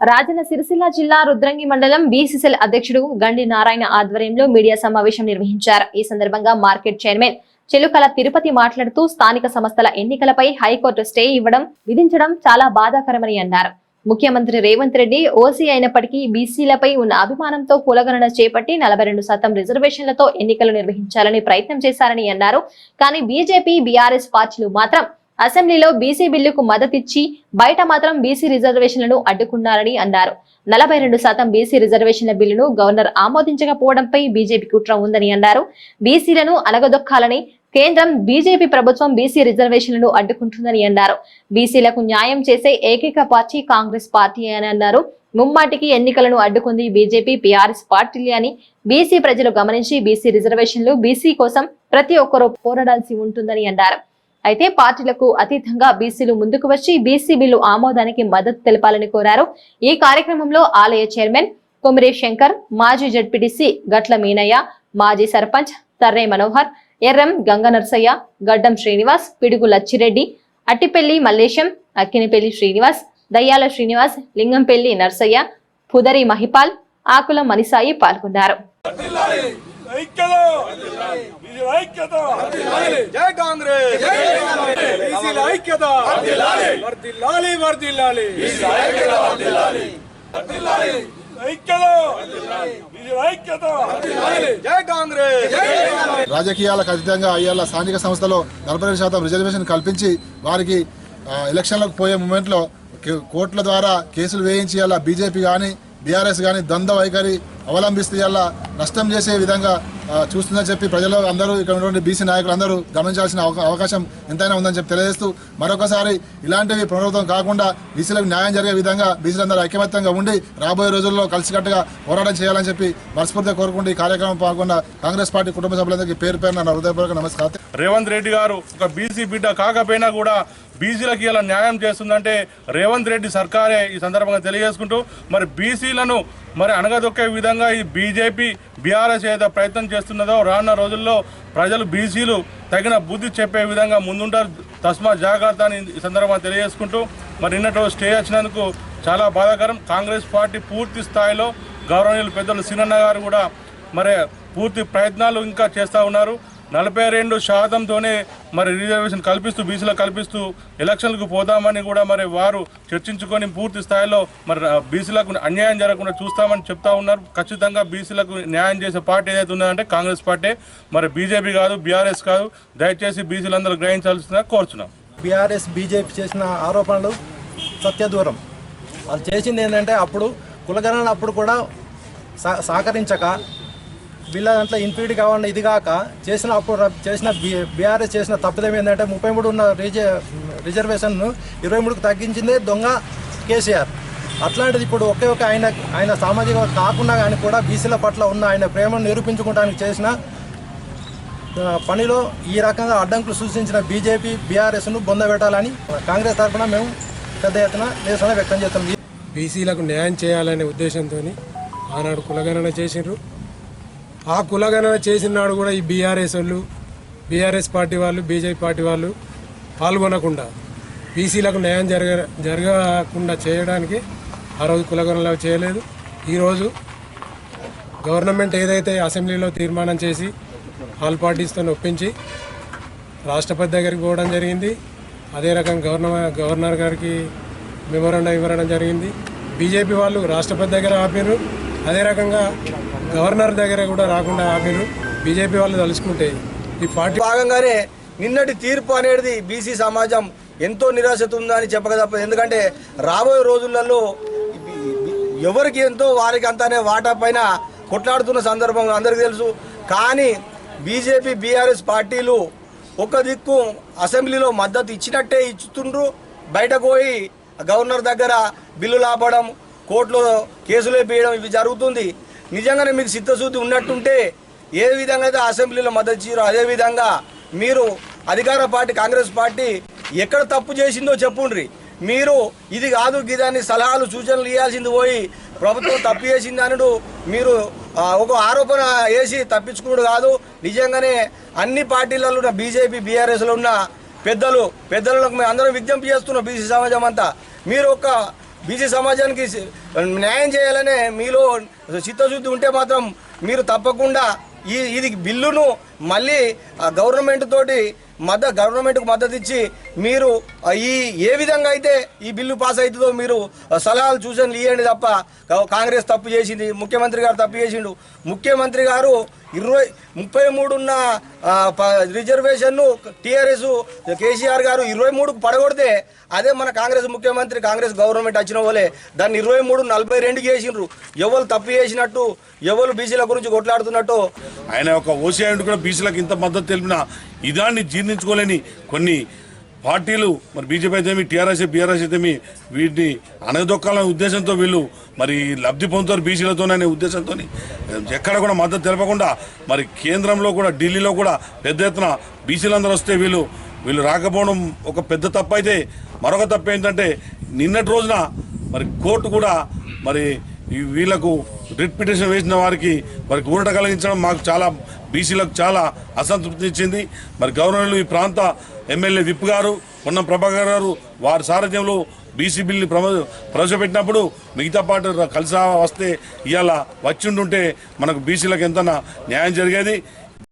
రాజన్న సిరిసిల్ల జిల్లా రుద్రంగి మండలం బీసీసీఎల్ అధ్యక్షుడు గండి నారాయణ ఆధ్వర్యంలో మీడియా సమావేశం నిర్వహించారు. ఈ సందర్భంగా మార్కెట్ చైర్మన్ చెలుకల తిరుపతి మాట్లాడుతూ స్థానిక సంస్థల ఎన్నికలపై హైకోర్టు స్టే ఇవ్వడం విధించడం చాలా బాధాకరమని అన్నారు. ముఖ్యమంత్రి రేవంత్ రెడ్డి ఓసీ అయినప్పటికీ బీసీలపై ఉన్న అభిమానంతో కులగణన చేపట్టి నలభై రెండు శాతం రిజర్వేషన్లతో ఎన్నికలు నిర్వహించాలని ప్రయత్నం చేశారని అన్నారు. కానీ బీజేపీ బీఆర్ఎస్ పార్టీలు మాత్రం అసెంబ్లీలో బీసీ బిల్లుకు మద్దతిచ్చి బయట మాత్రం బీసీ రిజర్వేషన్లను అడ్డుకున్నారని అన్నారు. నలభై రెండు శాతం బీసీ రిజర్వేషన్ల బిల్లును గవర్నర్ ఆమోదించకపోవడంపై బీజేపీ కుట్ర ఉందని అన్నారు. బీసీలను అనగదొక్కాలని కేంద్రం బీజేపీ ప్రభుత్వం బీసీ రిజర్వేషన్లను అడ్డుకుంటుందని అన్నారు. బీసీలకు న్యాయం చేసే ఏకైక పార్టీ కాంగ్రెస్ పార్టీ అని అన్నారు. ముమ్మాటికి ఎన్నికలను అడ్డుకుంది బీజేపీ పీఆర్ఎస్ పార్టీలే అని బీసీ ప్రజలు గమనించి బీసీ రిజర్వేషన్లు బీసీ కోసం ప్రతి ఒక్కరూ పోరాడాల్సి ఉంటుందని అన్నారు. అయితే పార్టీలకు అతీతంగా బీసీలు ముందుకు వచ్చి బీసీ బిల్లు ఆమోదానికి మద్దతు తెలపాలని కోరారు. ఈ కార్యక్రమంలో ఆలయ చైర్మన్ కొమిరే శంకర్ మాజీ జడ్పీటీసీ గట్ల మీనయ్య మాజీ సర్పంచ్ తర్రే మనోహర్ ఎర్రం గంగ నర్సయ్య గడ్డం శ్రీనివాస్ పిడుగు లచ్చిరెడ్డి అట్టిపెల్లి మల్లేశం అక్కినిపెల్లి శ్రీనివాస్ దయ్యాల శ్రీనివాస్ లింగంపెల్లి నర్సయ్య పుదరి మహిపాల్ ఆకుల మనిసాయి పాల్గొన్నారు. ఐక్యత! బీసీల ఐక్యత! జై కాంగ్రెస్! బీసీల ఐక్యత వర్దిల్లాలి. వర్దిల్లాలి ఐక్యత బీసీల ఐక్యత జై కాంగ్రెస్ రాజకీయాలకు అతీతంగా అయ్యేలా స్థానిక సంస్థలో నలభై రెండు శాతం రిజర్వేషన్ కల్పించి వారికి ఎలక్షన్లకు పోయే మూమెంట్లో కోర్టుల ద్వారా కేసులు వేయించి అలా బీజేపీ కానీ బీఆర్ఎస్ కానీ ద్వంద్వ వైఖరి అవలంబిస్తే అలా నష్టం చేసే విధంగా చూస్తుందని చెప్పి ప్రజలు అందరూ ఇక్కడ ఉన్నటువంటి బీసీ నాయకులు అందరూ గమనించాల్సిన అవకాశం ఎంతైనా ఉందని చెప్పి తెలియజేస్తూ మరొకసారి ఇలాంటివి పునరావృతం కాకుండా బీసీలకు న్యాయం జరిగే విధంగా బీసీలందరూ ఐకమత్యంగా ఉండి రాబోయే రోజుల్లో కలిసికట్టుగా పోరాటం చేయాలని చెప్పి మనస్ఫూర్తిగా కోరుకుంటూ ఈ కార్యక్రమం పాల్గొన్న కాంగ్రెస్ పార్టీ కుటుంబ సభ్యులందరికీ పేరు పేరున నా హృదయపూర్వక నమస్కారం. రేవంత్ రెడ్డి గారు ఒక బీసీ బిడ్డ కాకపోయినా కూడా బీసీలకు ఇలా న్యాయం చేస్తుందంటే రేవంత్ రెడ్డి సర్కారే ఈ సందర్భంగా తెలియజేసుకుంటూ మరి బీసీలను మరి అనగదొక్కే విధంగా ఈ బీజేపీ బీఆర్ఎస్ ఏదో ప్రయత్నం చేస్తున్నదో రానున్న రోజుల్లో ప్రజలు బీసీలు తగిన బుద్ధి చెప్పే విధంగా ముందుంటారు. తస్మా జాగ్రత్త అని ఈ సందర్భంగా తెలియజేసుకుంటూ మరి నిన్నటి స్టే వచ్చినందుకు చాలా బాధాకరం. కాంగ్రెస్ పార్టీ పూర్తి స్థాయిలో గౌరవనీయులు పెద్దలు సినన్న గారు కూడా మరి పూర్తి ప్రయత్నాలు ఇంకా చేస్తూ ఉన్నారు. నలభై రెండు శాతంతోనే మరి రిజర్వేషన్ కల్పిస్తూ బీసీలో కల్పిస్తూ ఎలక్షన్లకు పోదామని కూడా మరి వారు చర్చించుకొని పూర్తి స్థాయిలో మరి బీసీలకు అన్యాయం జరగకుండా చూస్తామని చెప్తా ఉన్నారు. ఖచ్చితంగా బీసీలకు న్యాయం చేసే పార్టీ ఏదైతే ఉందంటే కాంగ్రెస్ పార్టీ. మరి బీజేపీ కాదు బీఆర్ఎస్ కాదు. దయచేసి బీసీలందరూ గ్రహించాల్సిన కోరుచున్నాం. బీఆర్ఎస్ బీజేపీ చేసిన ఆరోపణలు సత్యదూరం. వాళ్ళు చేసింది ఏంటంటే అప్పుడు కులగణన అప్పుడు కూడా సహ- సహకరించక వీళ్ళ దాంట్లో ఇన్ఫీడ్ కావాలని ఇది కాక చేసిన అప్పుడు చేసిన బీఆర్ఎస్ చేసిన తప్పిదం ఏంటంటే ముప్పై మూడు ఉన్న రిజ రిజర్వేషన్ను ఇరవై మూడుకు తగ్గించిందే దొంగ కేసీఆర్. అట్లాంటిది ఇప్పుడు ఒకే ఒక ఆయన ఆయన సామాజిక కాకుండా కానీ కూడా బీసీల పట్ల ఉన్న ఆయన ప్రేమను నిరూపించుకోవడానికి చేసిన పనిలో ఈ రకంగా అడ్డంకులు సూచించిన బీజేపీ బీఆర్ఎస్ను బొందబెట్టాలని కాంగ్రెస్ తరఫున మేము పెద్ద ఎత్తున నిరసన వ్యక్తం చేస్తాం. బీసీలకు న్యాయం చేయాలనే ఉద్దేశంతో ఆనాడు కులగణన చేసిండ్రు. ఆ కులగణన చేసిన నాడు కూడా ఈ బీఆర్ఎస్ వాళ్ళు బీఆర్ఎస్ పార్టీ వాళ్ళు బీజేపీ పార్టీ వాళ్ళు పాల్గొనకుండా బీసీలకు న్యాయం జరగ జరగకుండా చేయడానికి ఆ రోజు కులగణన చేయలేదు. ఈరోజు గవర్నమెంట్ ఏదైతే అసెంబ్లీలో తీర్మానం చేసి ఆల్ పార్టీస్తో ఒప్పించి రాష్ట్రపతి దగ్గరికి పోవడం జరిగింది. అదే రకం గవర్నర్ గవర్నర్ గారికి మెమోరండం ఇవ్వడం జరిగింది. బీజేపీ వాళ్ళు రాష్ట్రపతి దగ్గర ఆపారు. అదే రకంగా గవర్నర్ దగ్గర కూడా రాకుండా ఆపిర్రు బీజేపీ వాళ్ళు తలుచుకుంటే ఈ పార్టీ భాగంగానే నిన్నటి తీర్పు అనేది బీసీ సమాజం ఎంతో నిరాశతో ఉందని చెప్పక తప్పదు. ఎందుకంటే రాబోయే రోజులలో ఎవరికి ఎంతో వారికి అంతానే వాటా పైన కొట్లాడుతున్న సందర్భం అందరికీ తెలుసు. కానీ బీజేపీ బీఆర్ఎస్ పార్టీలు ఒక దిక్కు అసెంబ్లీలో మద్దతు ఇచ్చినట్టే ఇచ్చుతుండ్రు. బయటకు పోయి గవర్నర్ దగ్గర బిల్లులు ఆపడం కోర్టులో కేసులు వేయడం ఇవి జరుగుతుంది. నిజంగానే మీకు చిత్తశుద్ధి ఉన్నట్టుంటే ఏ విధంగా అయితే అసెంబ్లీలో మద్దతు ఇచ్చారో అదే విధంగా మీరు అధికార పార్టీ కాంగ్రెస్ పార్టీ ఎక్కడ తప్పు చేసిందో చెప్పుండ్రి. మీరు ఇది కాదు గిదాన్ని సలహాలు సూచనలు ఇవ్వాల్సింది పోయి ప్రభుత్వం తప్పు చేసింది అనుడు మీరు ఒక ఆరోపణ వేసి తప్పించుకున్నాడు కాదు. నిజంగానే అన్ని పార్టీలలో ఉన్న బీజేపీ బీఆర్ఎస్లో ఉన్న పెద్దలు పెద్దలకు మేము అందరం విజ్ఞప్తి చేస్తున్నాం బీసీ సమాజం అంతా. మీరు ఒక బీసీ సమాజానికి న్యాయం చేయాలనే మీలో చిత్తశుద్ధి ఉంటే మాత్రం మీరు తప్పకుండా ఈ ఇది బిల్లును మళ్ళీ ఆ గవర్నమెంట్ తోటి మద్ద గవర్నమెంట్కు మద్దతు ఇచ్చి మీరు ఈ ఏ విధంగా అయితే ఈ బిల్లు పాస్ అవుతుందో మీరు సలహాలు సూచనలు ఇవ్వండి తప్ప కాంగ్రెస్ తప్పు చేసింది ముఖ్యమంత్రి గారు తప్పు చేసిండు. ముఖ్యమంత్రి గారు ఇరవై ముప్పై మూడున్న ప- రిజర్వేషన్ను టీఆర్ఎస్ కేసీఆర్ గారు ఇరవై మూడుకు పడగొడితే అదే మన కాంగ్రెస్ ముఖ్యమంత్రి కాంగ్రెస్ గవర్నమెంట్ వచ్చిన వాళ్ళే. దాన్ని ఇరవై మూడు నలభై రెండుకి వేసిండ్రు ఎవరు తప్పు చేసినట్టు ఎవరు బీసీల గురించి కొట్లాడుతున్నట్టు. ఆయన ఒక ఓసీ కూడా బీసీలకు ఇంత మద్దతు తెలిపిన ఇదాన్ని జీర్ణించుకోలేని కొన్ని పార్టీలు మరి బీజేపీ అయితేమి టీఆర్ఎస్ బీఆర్ఎస్ అయితేమి వీటిని అనగదొక్కాలనే ఉద్దేశంతో వీళ్ళు మరి లబ్ధి పొందుతారు బీసీలతోననే ఉద్దేశంతో ఎక్కడ కూడా మద్దతు తెలపకుండా మరి కేంద్రంలో కూడా ఢిల్లీలో కూడా పెద్ద ఎత్తున బీసీలందరూ వస్తే వీళ్ళు వీళ్ళు రాకపోవడం ఒక పెద్ద తప్పు అయితే మరొక తప్పు ఏంటంటే నిన్నటి రోజున మరి కోర్టు కూడా మరి వీళ్ళకు రిట్ పిటిషన్ వేసిన వారికి మరి ఊరట కలిగించడం మాకు చాలా బీసీలకు చాలా అసంతృప్తి ఇచ్చింది. మరి గవర్నర్లు ఈ ప్రాంత ఎమ్మెల్యే విప్ గారు పొన్నం ప్రభాకర్ గారు వారి సారథ్యంలో బీసీ బిల్ని ప్రవేశపెట్టినప్పుడు మిగతా పార్టీ కలిసి వస్తే ఇవాళ వచ్చిండుంటే మనకు బీసీలకు ఎంత న్యాయం జరిగేది.